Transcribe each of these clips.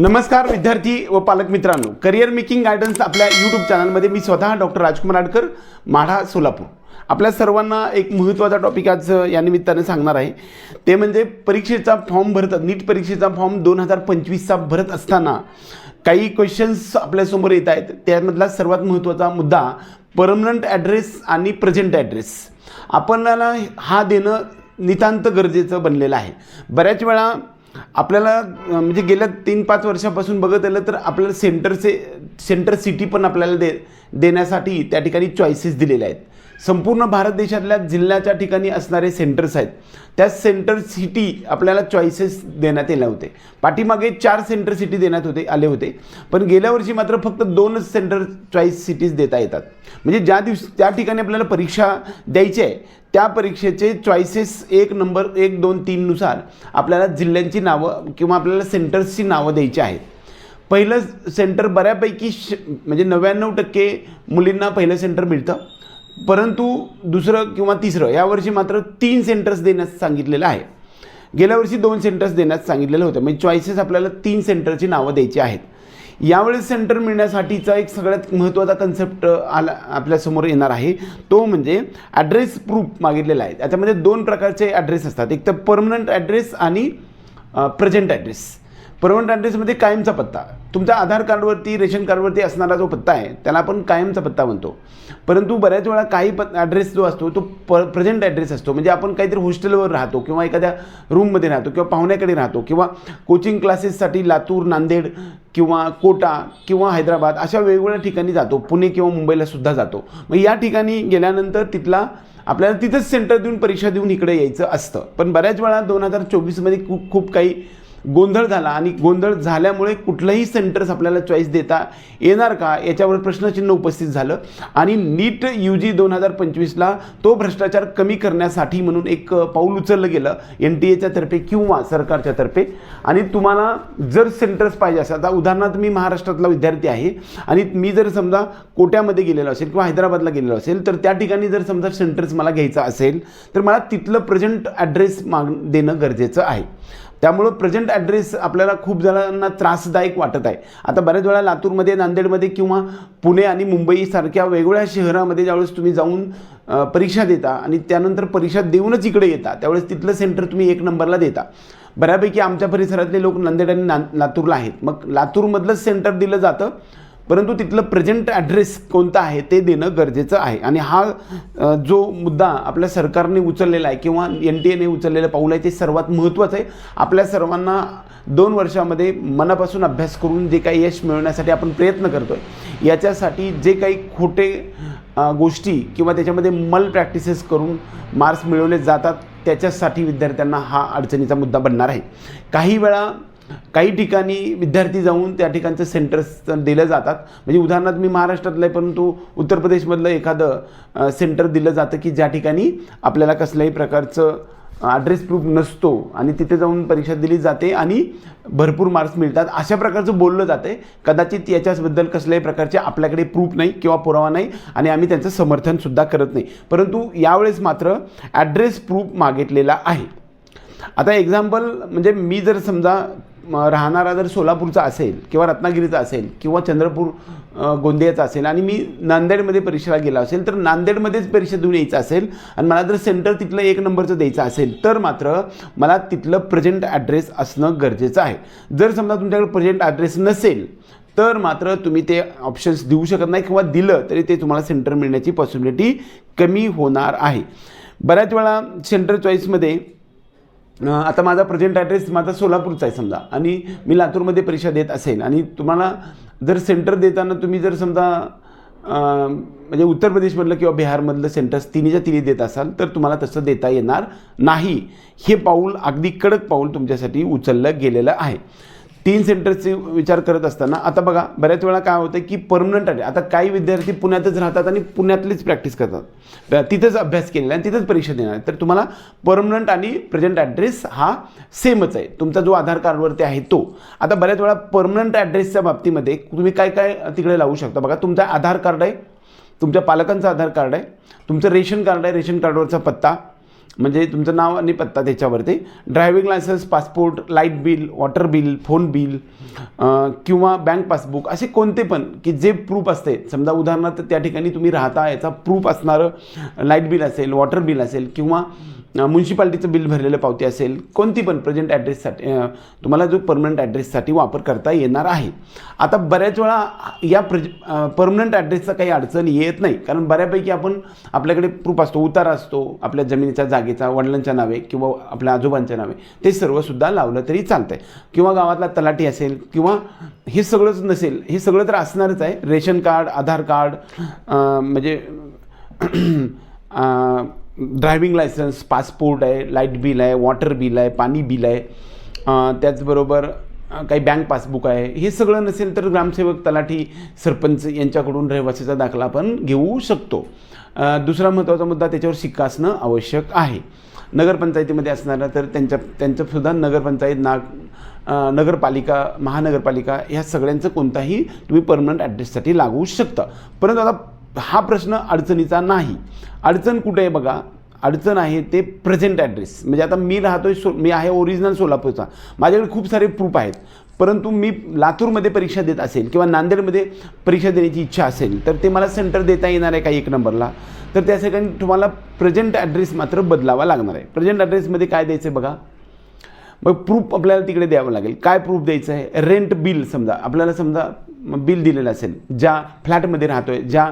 नमस्कार विद्यार्थी व पालक मित्रांनो. करिअर मेकिंग गायडन्स आपल्या यूट्यूब चॅनलमध्ये मी स्वतः डॉक्टर राजकुमार आडकर माढा सोलापूर. आपल्या सर्वांना एक महत्त्वाचा टॉपिक आज या निमित्ताने सांगणार आहे. ते म्हणजे परीक्षेचा फॉर्म भरत नीट परीक्षेचा फॉर्म दोन हजार पंचवीसचा भरत असताना काही क्वेश्चन्स आपल्यासमोर येत आहेत. त्यामधला सर्वात महत्त्वाचा मुद्दा परमनंट ॲड्रेस आणि प्रेझेंट ॲड्रेस आपल्याला हा देणं नितांत गरजेचं बनलेलं आहे. बऱ्याच वेळा आपल्याला म्हणजे गेल्या तीन पाच वर्षापासून बघत आलं तर आपल्याला सेंटरचे सेंटर सिटी पण आपल्याला दे देण्यासाठी त्या ठिकाणी चॉईसेस दिलेले आहेत. संपूर्ण भारत देशातल्या जिल्ह्याच्या ठिकाणी असणारे सेंटर्स आहेत. त्या सेंटर सिटी आपल्याला चॉईसेस देण्यात आले होते. पाठीमागे चार सेंटर सिटी देण्यात होते आले होते. पण गेल्या वर्षी मात्र फक्त दोनच सेंटर चॉईस सिटीज देता येतात. म्हणजे ज्या दिवशी त्या ठिकाणी आपल्याला परीक्षा द्यायची आहे त्या परीक्षेचे चॉईसेस एक नंबर एक दोन तीननुसार आपल्याला जिल्ह्यांची नावं किंवा आपल्याला सेंटर्सची नावं द्यायची आहेत. पहिलं सेंटर बऱ्यापैकी श म्हणजे नव्याण्णव टक्के मुलींना पहिलं सेंटर मिळतं. परंतु दुसरं किंवा तिसरं यावर्षी मात्र तीन सेंटर्स देण्यास सांगितलेलं आहे. गेल्या वर्षी दोन सेंटर्स देण्यास सांगितलेलं होतं. म्हणजे चॉईसेस आपल्याला तीन सेंटरची नावं द्यायची आहेत. यावेळेस सेंटर मिळण्यासाठीचा एक सगळ्यात महत्त्वाचा कन्सेप्ट आला आपल्यासमोर येणार आहे. तो म्हणजे ॲड्रेस प्रूफ मागितलेला आहे. त्याच्यामध्ये दोन प्रकारचे ॲड्रेस असतात. एक तर परमनंट ॲड्रेस आणि प्रेझेंट ॲड्रेस परमनंट ॲड्रेसमध्ये कायमचा पत्ता. तुमच्या आधार कार्डवरती रेशन कार्डवरती असणारा जो पत्ता आहे त्याला आपण कायमचा पत्ता म्हणतो. परंतु बऱ्याच वेळा काही प ॲड्रेस जो असतो तो प प्रेझेंट ॲड्रेस असतो. म्हणजे आपण काहीतरी हॉस्टेलवर राहतो किंवा एखाद्या रूममध्ये राहतो किंवा पाहुण्याकडे राहतो किंवा कोचिंग क्लासेससाठी लातूर नांदेड किंवा कोटा किंवा हैदराबाद अशा वेगवेगळ्या ठिकाणी जातो. पुणे किंवा मुंबईला सुद्धा जातो. मग या ठिकाणी गेल्यानंतर तिथला आपल्याला तिथंच सेंटर देऊन परीक्षा देऊन इकडे यायचं असतं. पण बऱ्याच वेळा दोन हजार चोवीसमध्ये खूप खूप काही गोंधळ झाला आणि गोंधळ झाल्यामुळे कुठलंही सेंटर्स आपल्याला चॉईस देता येणार का याच्यावर प्रश्नचिन्ह उपस्थित झालं. आणि नीट यू जी दोन हजार पंचवीसला तो भ्रष्टाचार कमी करण्यासाठी म्हणून एक पाऊल उचललं गेलं एन टी एच्या तर्फे किंवा सरकारच्या तर्फे. आणि तुम्हाला जर सेंटर्स पाहिजे असेल आता उदाहरणार्थ मी महाराष्ट्रातला विद्यार्थी आहे आणि मी जर समजा कोट्यामध्ये गेलेलो असेल किंवा हैदराबादला गेलेलो असेल तर त्या ठिकाणी जर समजा सेंटर्स मला घ्यायचं असेल तर मला तिथलं प्रेझेंट ॲड्रेस माग देणं गरजेचं आहे. त्यामुळं प्रेझेंट ॲड्रेस आपल्याला खूप जणांना त्रासदायक वाटत आहे. आता बऱ्याच वेळा लातूरमध्ये नांदेडमध्ये किंवा पुणे आणि मुंबईसारख्या वेगवेगळ्या शहरामध्ये ज्यावेळेस तुम्ही जाऊन परीक्षा देता आणि त्यानंतर परीक्षा देऊनच इकडे येता त्यावेळेस तिथलं सेंटर तुम्ही एक नंबरला देता. बऱ्यापैकी आमच्या परिसरातले लोक नांदेड आणि ना लातूरला आहेत. मग लातूरमधलंच सेंटर दिलं जातं. परंतु तिथलं प्रेझेंट ॲड्रेस कोणता आहे ते देणं गरजेचं आहे. आणि हा जो मुद्दा आपल्या सरकारने उचललेला आहे किंवा एन टी एने उचललेलं पाऊल आहे ते सर्वात महत्त्वाचं आहे. आपल्या सर्वांना दोन वर्षामध्ये मनापासून अभ्यास करून जे काही यश मिळवण्यासाठी आपण प्रयत्न करतो आहे याच्यासाठी जे काही खोटे गोष्टी किंवा त्याच्यामध्ये मल प्रॅक्टिसेस करून मार्क्स मिळवले जातात त्याच्यासाठी विद्यार्थ्यांना हा अडचणीचा मुद्दा बनणार आहे. काही वेळा काही ठिकाणी विद्यार्थी जाऊन त्या ठिकाणचं सेंटर्स दिलं जातात. म्हणजे उदाहरणार्थ मी महाराष्ट्रातलं आहे परंतु उत्तर प्रदेशमधलं एखादं सेंटर दिलं जातं की ज्या ठिकाणी आपल्याला कसल्याही प्रकारचं ॲड्रेस प्रूफ नसतो आणि तिथे जाऊन परीक्षा दिली जाते आणि भरपूर मार्क्स मिळतात. अशा प्रकारचं बोललं जातं कदाचित याच्याबद्दल कसल्याही प्रकारचे आपल्याकडे प्रूफ नाही किंवा पुरावा नाही आणि आम्ही त्यांचं समर्थनसुद्धा करत नाही. परंतु यावेळेस मात्र ॲड्रेस प्रूफ मागितलेला आहे. आता एक्झाम्पल म्हणजे मी जर समजा राहणारा जर सोलापूरचा असेल किंवा रत्नागिरीचा असेल किंवा चंद्रपूर गोंदियाचा असेल आणि मी नांदेडमध्ये परीक्षेला गेला असेल तर नांदेडमध्येच परीक्षा देऊन यायचं असेल आणि मला जर सेंटर तिथलं एक नंबरचं द्यायचं असेल तर मात्र मला तिथलं प्रेझेंट ॲड्रेस असणं गरजेचं आहे. जर समजा तुमच्याकडे प्रेझेंट ॲड्रेस नसेल तर मात्र तुम्ही ते ऑप्शन्स देऊ शकत नाही किंवा दिलं तरी ते तुम्हाला सेंटर मिळण्याची पॉसिबिलिटी कमी होणार आहे. बऱ्याच वेळा सेंटर चॉईसमध्ये आता माझा प्रेझेंट ॲड्रेस माझा सोलापूरचा आहे समजा. आणि मी लातूरमध्ये परीक्षा देत असेल आणि तुम्हाला जर सेंटर देताना तुम्ही जर समजा म्हणजे उत्तर प्रदेशमधलं किंवा बिहारमधलं सेंटर्स तिन्हीच्या तिन्ही देत असाल तर तुम्हाला तसं देता येणार नाही. हे पाऊल अगदी कडक पाऊल तुमच्यासाठी उचललं गेलेलं आहे. तीन सेंटरचे विचार करत असताना आता बघा बऱ्याच वेळा काय होतं की परमनंट आले आता काही विद्यार्थी पुण्यातच राहतात आणि पुण्यातलीच प्रॅक्टिस करतात. तिथेच अभ्यास केलेला आहे आणि तिथंच परीक्षा देणार आहे. तर तुम्हाला परमनंट आणि प्रेझेंट ॲड्रेस हा सेमच आहे. तुमचा जो आधार कार्डवरती आहे तो. आता बऱ्याच वेळा परमनंट ॲड्रेसच्या बाबतीमध्ये तुम्ही काय काय तिकडे लावू शकता? बघा तुमचा आधार कार्ड आहे तुमच्या पालकांचं आधार कार्ड आहे तुमचं रेशन कार्ड आहे रेशन कार्डवरचा पत्ता म्हणजे तुमचं नाव आणि पत्ता त्याच्यावरती. Driving licence passport light bill water bill phone bill किंवा बँक पासबुक असे कोणते पण की जे प्रूफ असते. समजा उदाहरणार्थ त्या ठिकाणी तुम्ही राहता याचा प्रूफ असणारं लाइट बिल असेल वॉटर बिल असेल किंवा म्युन्सिपाल्टीचं बिल भरलेलं पावती असेल कोणती पण प्रेझेंट ॲड्रेससाठी तुम्हाला जो परमनंट ॲड्रेससाठी वापर करता येणार आहे. आता बऱ्याच वेळा या प्र परमनंट ॲड्रेसचा काही अडचण येत नाही. कारण बऱ्यापैकी आपण आपल्याकडे प्रूफ असतो उतारा असतो आपल्या जमिनीच्या जागेचा वडिलांच्या नावे किंवा आपल्या आजोबांच्या नावे. ते सर्वसुद्धा लावलं तरी चालतं आहे किंवा गावातला तलाठी असेल किंवा हे सगळंच नसेल हे सगळं तर असणारच आहे. रेशन कार्ड आधार कार्ड म्हणजे ड्रायव्हिंग लायसन्स पासपोर्ट आहे लाइट बिल आहे वॉटर बिल आहे पाणी बिल आहे. त्याचबरोबर काही बँक पासबुक आहे. हे सगळं नसेल तर ग्रामसेवक तलाठी सरपंच यांच्याकडून रहिवासीचा दाखला आपण घेऊ शकतो. दुसरा महत्त्वाचा मुद्दा त्याच्यावर शिक्का असणं आवश्यक आहे. नगरपंचायतीमध्ये असणारा तर त्यांच्या त्यांच्यासुद्धा नगरपंचायत नाग नगरपालिका महानगरपालिका ह्या सगळ्यांचं कोणताही तुम्ही परमनंट ॲड्रेससाठी लागू शकता. परंतु आता हा प्रश्न अडचणीचा नाही. अडचण कुठे आहे बघा? अडचण आहे ते प्रेझेंट ॲड्रेस म्हणजे आता मी राहतोय सो मी आहे ओरिजिनल सोलापूरचा. माझ्याकडे खूप सारे प्रूफ आहेत. परंतु मी लातूरमध्ये परीक्षा देत असेल किंवा नांदेडमध्ये परीक्षा देण्याची इच्छा असेल तर ते मला सेंटर देता येणार आहे का एक नंबरला? तर त्यासाठी तुम्हाला प्रेझेंट ॲड्रेस मात्र बदलावा लागणार आहे. प्रेझेंट ॲड्रेसमध्ये काय द्यायचं आहे बघा? मग प्रूफ आपल्याला तिकडे द्यावं लागेल. काय प्रूफ द्यायचं आहे रेंट बिल समजा. आपल्याला समजा बिल दिलेलं असेल ज्या फ्लॅटमध्ये राहतो आहे ज्या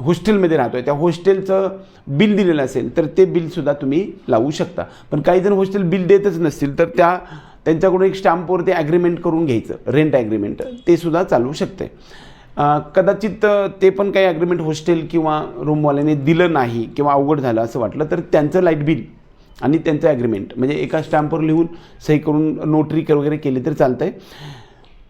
हॉस्टेलमध्ये राहतो आहे त्या हॉस्टेलचं बिल दिलेलं असेल तर ते बिलसुद्धा तुम्ही लावू शकता. पण काही जण हॉस्टेल बिल देतच नसतील तर त्या त्यांच्याकडून एक स्टॅम्पवरती ॲग्रीमेंट करून घ्यायचं रेंट ॲग्रीमेंट ते सुद्धा चालू शकते कदाचित ते पण काही ॲग्रीमेंट हॉस्टेल किंवा रूमवाल्याने दिलं नाही किंवा अवघड झालं असं वाटलं तर त्यांचं लाइट बिल आणि त्यांचं ॲग्रीमेंट म्हणजे एका स्टॅम्पवर लिहून सही करून नोटरी वगैरे केली तर चालतं आहे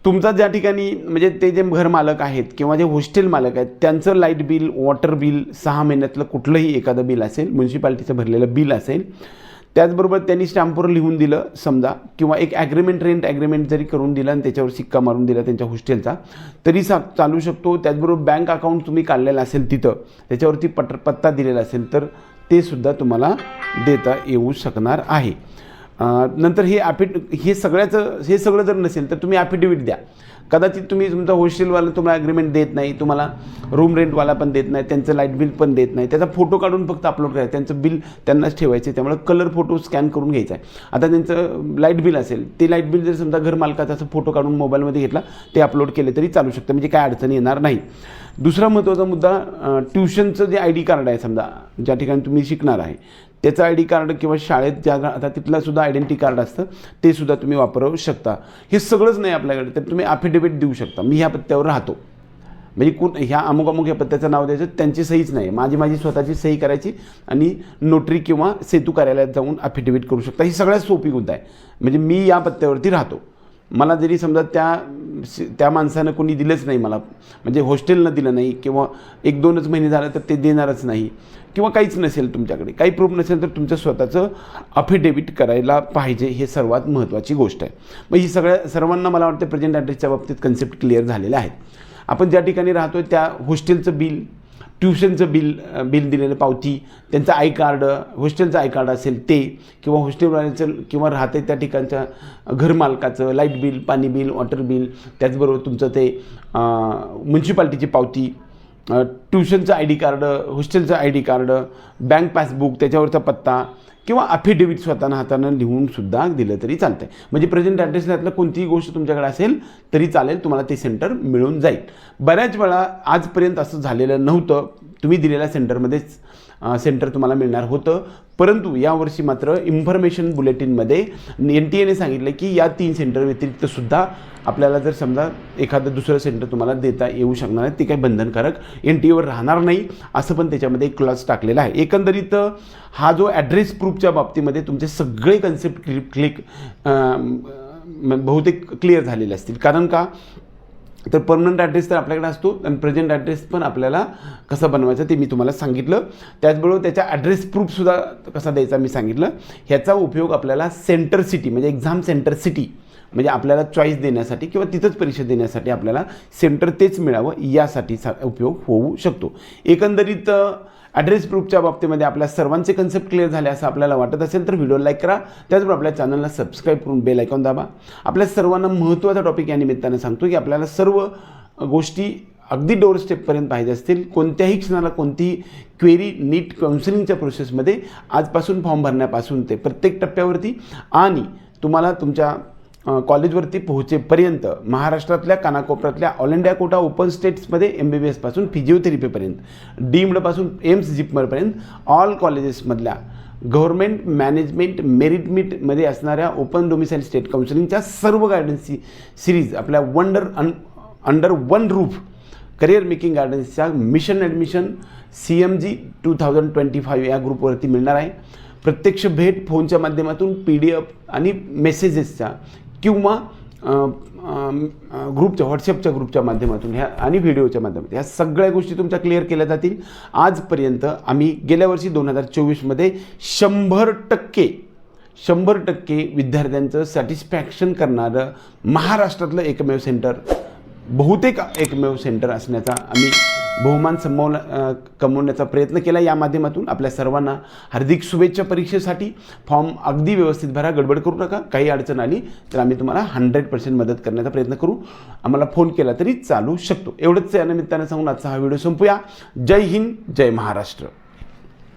तुमचा ज्या ठिकाणी म्हणजे ते जे घर मालक आहेत किंवा जे हॉस्टेल मालक आहेत त्यांचं लाइट बिल वॉटर बिल सहा महिन्यातलं कुठलंही एखादं बिल असेल म्युन्सिपाल्टीचं भरलेलं बिल असेल त्याचबरोबर त्यांनी स्टॅम्पवर लिहून दिलं समजा किंवा एक ॲग्रीमेंट रेंट ॲग्रीमेंट जरी करून दिलं आणि त्याच्यावर सिक्का मारून दिला त्यांच्या हॉस्टेलचा तरी सा चालू शकतो. त्याचबरोबर बँक अकाउंट तुम्ही काढलेलं असेल तिथं त्याच्यावरती पट पत्ता दिलेला असेल तर ते सुद्धा तुम्हाला देता येऊ शकणार आहे. नंतर हे ॲफिड हे सगळ्याचं हे सगळं जर नसेल तर तुम्ही ॲफिडेविट द्या. कदाचित तुम्ही तुमचा हॉस्टेलवाला तुम्हाला ॲग्रीमेंट देत नाही तुम्हाला रूम रेंटवाला पण देत नाही त्यांचं लाइट बिल पण देत नाही त्याचा फोटो काढून फक्त अपलोड करायचं त्यांचं बिल त्यांनाच ठेवायचं त्यामुळे कलर फोटो स्कॅन करून घ्यायचा आहे. आता त्यांचं लाइट बिल असेल ते लाइट बिल जर समजा घर मालकाचा असं फोटो काढून मोबाईलमध्ये घेतला ते अपलोड केले तरी चालू शकतं म्हणजे काय अडचण येणार नाही. दुसरा महत्त्वाचा मुद्दा ट्युशनचं जे आय डी कार्ड आहे समजा ज्या ठिकाणी तुम्ही शिकणार आहे त्याचं आय डी कार्ड किंवा शाळेत ज्या आता तिथलं सुद्धा आयडेंटिटी कार्ड असतं ते सुद्धा तुम्ही वापरू शकता. हे सगळंच नाही आपल्याकडे तर तुम्ही अफिडेविट देऊ शकता. मी ह्या पत्त्यावर राहतो. म्हणजे कोण ह्या अमुक अमुक या पत्त्याचं नाव द्यायचं त्यांची सहीच नाही. माझी माझी स्वतःची सही करायची आणि नोटरी किंवा सेतू कार्यालयात जाऊन अफिडेविट करू शकता. ही सगळ्यात सोपी गुंत आहे. म्हणजे मी या पत्त्यावरती राहतो. मला जरी समजा त्या त्या माणसानं कोणी दिलंच नाही मला म्हणजे हॉस्टेलनं दिलं नाही किंवा एक दोनच महिने झालं तर ते देणारच नाही किंवा काहीच नसेल तुमच्याकडे काही प्रूफ नसेल तर तुमचं स्वतःचं अफिडेविट करायला पाहिजे हे सर्वात महत्त्वाची गोष्ट आहे. मग ही सगळ्या सर्वांना मला वाटतं प्रेझेंट ॲड्रेसच्या बाबतीत कन्सेप्ट क्लिअर झालेले आहेत. आपण ज्या ठिकाणी राहतो त्या हॉस्टेलचं बिल ट्युशनचं बिल बिल दिलेलं पावती त्यांचं आय कार्ड हॉस्टेलचं आय कार्ड असेल ते किंवा हॉस्टेलवाल्याचं किंवा राहते त्या ठिकाणच्या घरमालकाचं लाइट बिल पाणी बिल वॉटर बिल त्याचबरोबर तुमचं ते म्युन्सिपाल्टीची पावती ट्युशनचं I D card हॉस्टेलचं I D card bank passbook त्याच्यावरचा पत्ता किंवा अफिडेविट स्वतःनं हातानं लिहूनसुद्धा दिलं तरी चालतं आहे म्हणजे प्रेझेंट ॲड्रेसला कोणतीही गोष्ट तुमच्याकडे असेल तरी चालेल तुम्हाला ते सेंटर मिळून जाईल. बऱ्याच वेळा आजपर्यंत असं झालेलं नव्हतं. तुम्ही दिलेल्या सेंटरमध्येच सेंटर तुम्हाला मिळणार होतं. परंतु यावर्षी मात्र इन्फॉर्मेशन बुलेटिनमध्ये एन टी एने सांगितलं की या तीन सेंटर व्यतिरिक्त सुद्धा आपल्याला जर समजा एखादं दुसरं सेंटर तुम्हाला देता येऊ शकणार नाही ते काही बंधनकारक एन टी ओवर राहणार नाही असं पण त्याच्यामध्ये एक क्लॉज टाकलेला आहे. एकंदरीत हा जो ॲड्रेस प्रूफच्या बाबतीमध्ये तुमचे सगळे कन्सेप्ट क्लिक क्लिक बहुतेक क्लिअर झालेले असतील. कारण का? तर परमनंट ॲड्रेस तर आपल्याकडे असतो आणि प्रेझेंट ॲड्रेस पण आपल्याला कसा बनवायचा ते मी तुम्हाला सांगितलं. त्याचबरोबर त्याच्या ॲड्रेस प्रूफसुद्धा कसा द्यायचा मी सांगितलं. ह्याचा उपयोग आपल्याला सेंटर सिटी म्हणजे एक्झाम सेंटर सिटी म्हणजे आपल्याला चॉईस देण्यासाठी किंवा तिथंच परीक्षा देण्यासाठी आपल्याला सेंटर तेच मिळावं यासाठी सा उपयोग होऊ शकतो. एकंदरीत ॲड्रेस प्रूफच्या बाबतीमध्ये आपल्या सर्वांचे कन्सेप्ट क्लिअर झाले असं आपल्याला वाटत असेल तर व्हिडिओ लाईक करा. त्याचबरोबर आपल्या चॅनलला सबस्क्राईब करून बेल आयकॉन दाबा. आपल्या सर्वांना महत्त्वाचा टॉपिक या निमित्तानं सांगतो की आपल्याला सर्व गोष्टी अगदी डोर स्टेपपर्यंत पाहिजे असतील. कोणत्याही क्षणाला कोणतीही क्वेरी नीट काउन्सिलिंगच्या प्रोसेसमध्ये आजपासून फॉर्म भरण्यापासून ते प्रत्येक टप्प्यावरती. आणि तुम्हाला तुमच्या कॉलेजवरती पोहोचेपर्यंत महाराष्ट्रातल्या कानाकोपऱ्यातल्या ऑल इंडिया कोटा ओपन स्टेट्समध्ये एम बी बी एसपासून फिजिओथेरपीपर्यंत डीम्डपासून एम्स जिपमरपर्यंत ऑल कॉलेजेसमधल्या गव्हर्मेंट मॅनेजमेंट मेरिट मीटमध्ये असणाऱ्या ओपन डोमिसाईल स्टेट काउन्सिलिंगच्या सर्व गायडन्सी सिरीज आपल्या वंडर अन under one roof career making गायडन्सच्या mission admission C M G two thousand twenty five या ग्रुपवरती मिळणार आहे. प्रत्यक्ष भेट फोनच्या माध्यमातून पी डी एफ आणि मेसेजेसच्या किंवा ग्रुपच्या व्हॉट्सअपच्या ग्रुपच्या माध्यमातून ह्या आणि व्हिडिओच्या माध्यमातून ह्या सगळ्या गोष्टी तुमच्या क्लिअर केल्या जातील. आजपर्यंत आम्ही गेल्या वर्षी दोन हजार चोवीसमध्ये शंभर टक्के शंभर टक्के विद्यार्थ्यांचं सॅटिस्फॅक्शन करणारं महाराष्ट्रातलं एकमेव सेंटर बहुतेक एकमेव सेंटर असण्याचा आम्ही बहुमान समवला कमवण्याचा प्रयत्न केला. या माध्यमातून आपल्या सर्वांना हार्दिक शुभेच्छा परीक्षेसाठी. फॉर्म अगदी व्यवस्थित भरा गडबड करू नका. काही अडचण आली तर आम्ही तुम्हाला हंड्रेड पर्सेंट मदत करण्याचा प्रयत्न करू. आम्हाला फोन केला तरी चालू शकतो. एवढंच या निमित्तानं सांगून आजचा हा व्हिडिओ संपूया. जय हिंद जय महाराष्ट्र.